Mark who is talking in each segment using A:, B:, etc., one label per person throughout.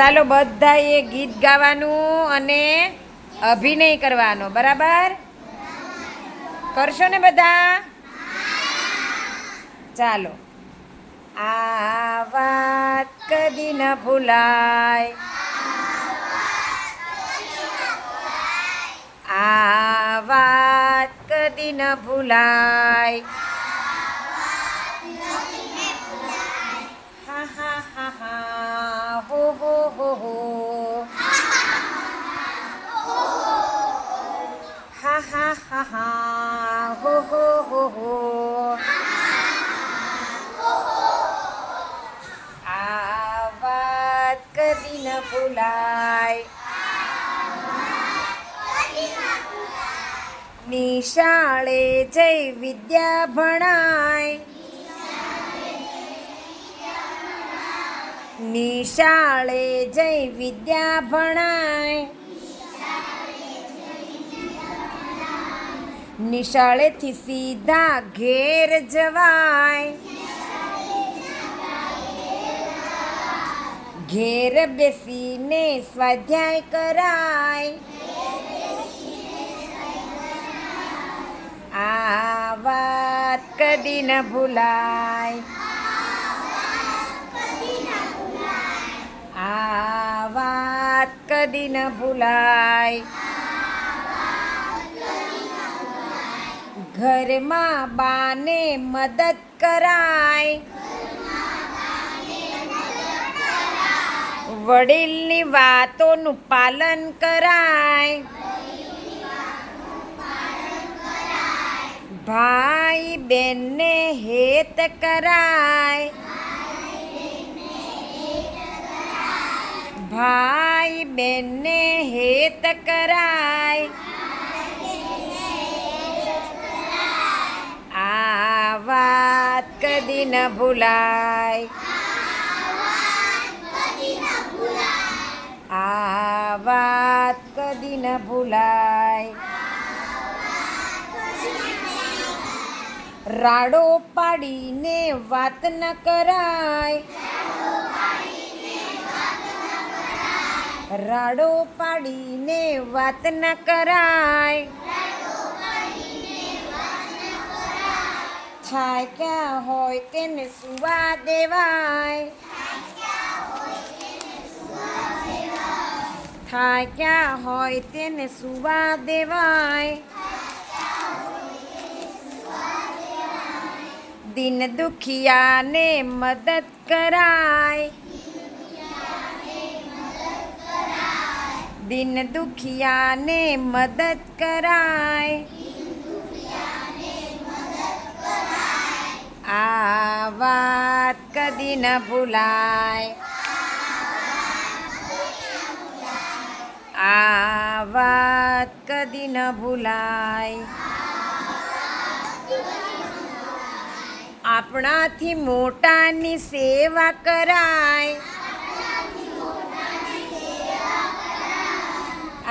A: ચાલો બધાએ ગીત ગાવાનું અને અભિનય કરવાનો, બરાબર? કરશો ને બધા? ચાલો. આ વાત કદી ન ભૂલાય. આ વાત કદી ન ભૂલાય. હો હો હો, હા હા. હા હા, હો હો. આ વાત કદી ન ભૂલાય. નિશાળે જઈ વિદ્યા ભણાય. નિશાળે જઈ વિદ્યા ભણાય. નિશાળેથી સીધા ઘેર જવાય. ઘેર બેસીને સ્વાધ્યાય કરાય. આ વાત કદી ન ભૂલાય. વાત કદી ન ભૂલાય. ઘરમાં બાને મદદ કરાય. વડીલની વાતોનું પાલન કરાય. ભાઈ બેનને હેત કરાય. ભાઈ, બેનને હેત કરાય. આ વાત કદી ન ભૂલાય. આ વાત કદી ન ભૂલાય. રાડો પાડીને વાત ન કરાય. રાડો પાડીને વાત ન કરાય. થાય ક્યાં હોય તેને સુવા દેવાય. થાય ક્યાં હોય તેને સુવા દેવાય. દિન દુખિયાને મદદ કરાય. દિન દુખિયાને મદદ કરાય. આ વાત કદી ન ભૂલાય. આ વાત કદી ન ભૂલાય. આપણાથી મોટાની સેવા કરાય.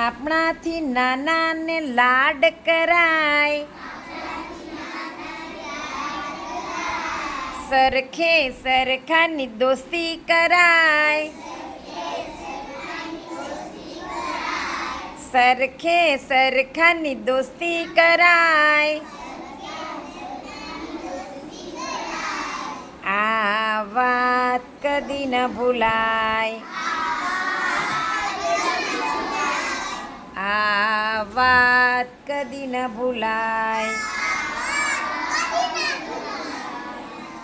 A: આપણાથી નાનાને લાડ કરાય. સરખે સરખાની દોસ્તી કરાય. સરખે સરખાની દોસ્તી કરાય. આ વાત કદી ન ભૂલાય. આ વાત કદી ન ભૂલાય.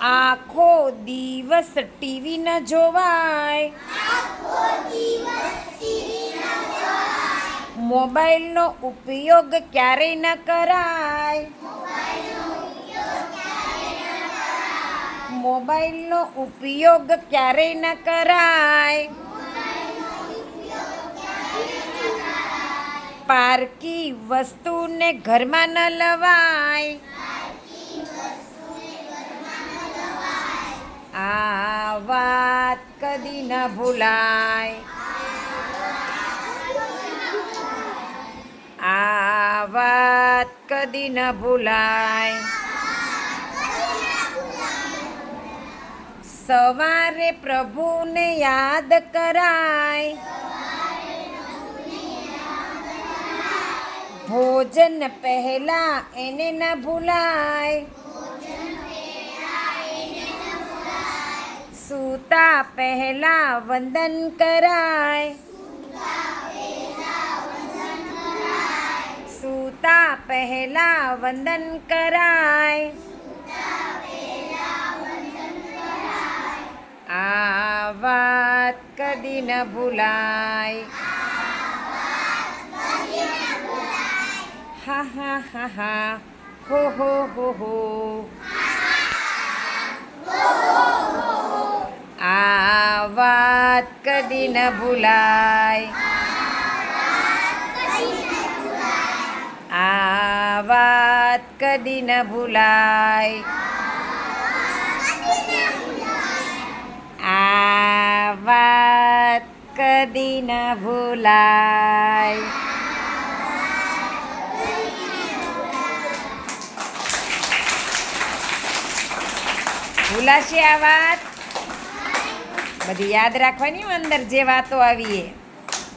A: આખો દિવસ ટીવી ન જોવાય. મોબાઈલનો ઉપયોગ ક્યારેય ન કરાય. મોબાઈલનો ઉપયોગ ક્યારેય ન કરાય. પારકી વસ્તુને ઘરમાં ન લવાય. આ વાત કદી ન ભૂલાય. આ વાત કદી ન ભૂલાય. સવારે પ્રભુને યાદ કરાય. ભોજન પહેલા એને ન ભૂલાય સૂતા પહેલા વંદન કરાય સૂતા પહેલા વંદન કરાય આ વાત કદી ન ભૂલાય હા હા હા હા હો હો હો હો આ વાત કદી ન ભૂલાય આ વાત કદી ન ભૂલાય આ વાત કદી ન ભૂલાય ભૂલાશે આ વાત? બધી યાદ રાખવાની અંદર જે વાતો આવી એ